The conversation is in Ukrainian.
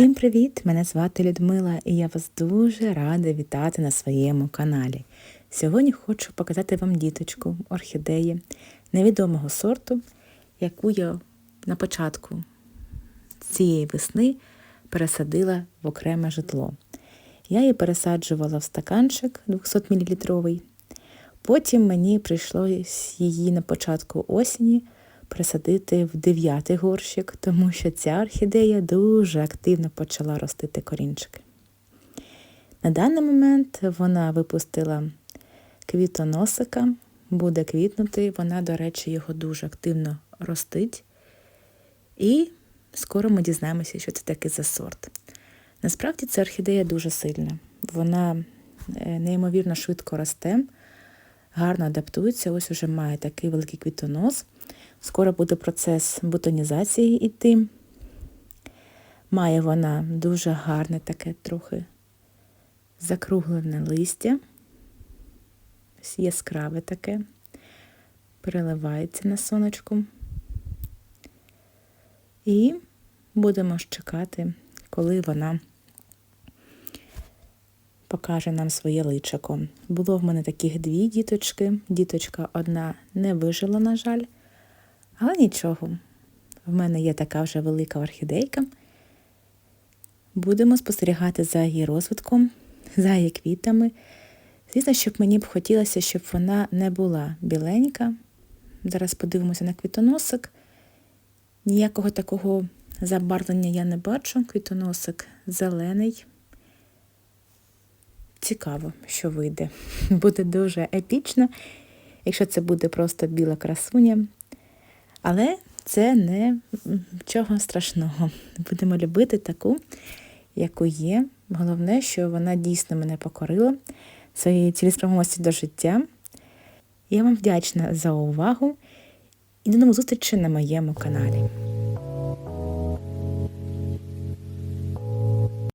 Всім привіт! Мене звати Людмила і я вас дуже рада вітати на своєму каналі. Сьогодні хочу показати вам діточку орхідеї невідомого сорту, яку я на початку цієї весни пересадила в окреме житло. Я її пересаджувала в стаканчик 200 мл. Потім мені прийшлось її на початку осені присадити в дев'ятий горщик, тому що ця орхідея дуже активно почала ростити корінчики. На даний момент вона випустила квітоносика, буде квітнути, вона, до речі, його дуже активно ростить. І скоро ми дізнаємося, що це таке за сорт. Насправді ця орхідея дуже сильна. Вона е, неймовірно швидко росте, гарно адаптується, ось уже має такий великий квітонос. Скоро буде процес бутонізації йти. Має вона дуже гарне таке трохи закруглене листя, яскраве таке, переливається на сонечку. І будемо чекати, коли вона покаже нам своє личико. Було в мене таких дві діточки. Діточка одна не вижила, на жаль. Але нічого, в мене є така вже велика орхідейка. Будемо спостерігати за її розвитком, за її квітами. Звісно, щоб мені б хотілося, щоб вона не була біленька. Зараз подивимося на квітоносик. Ніякого такого забарвлення я не бачу. Квітоносик зелений. Цікаво, що вийде. Буде дуже епічно, якщо це буде просто біла красуня. Але це не чого страшного. Будемо любити таку, яку є. Головне, що вона дійсно мене покорила своєю цілеспрямованості до життя. Я вам вдячна за увагу і до нових зустрічей на моєму каналі.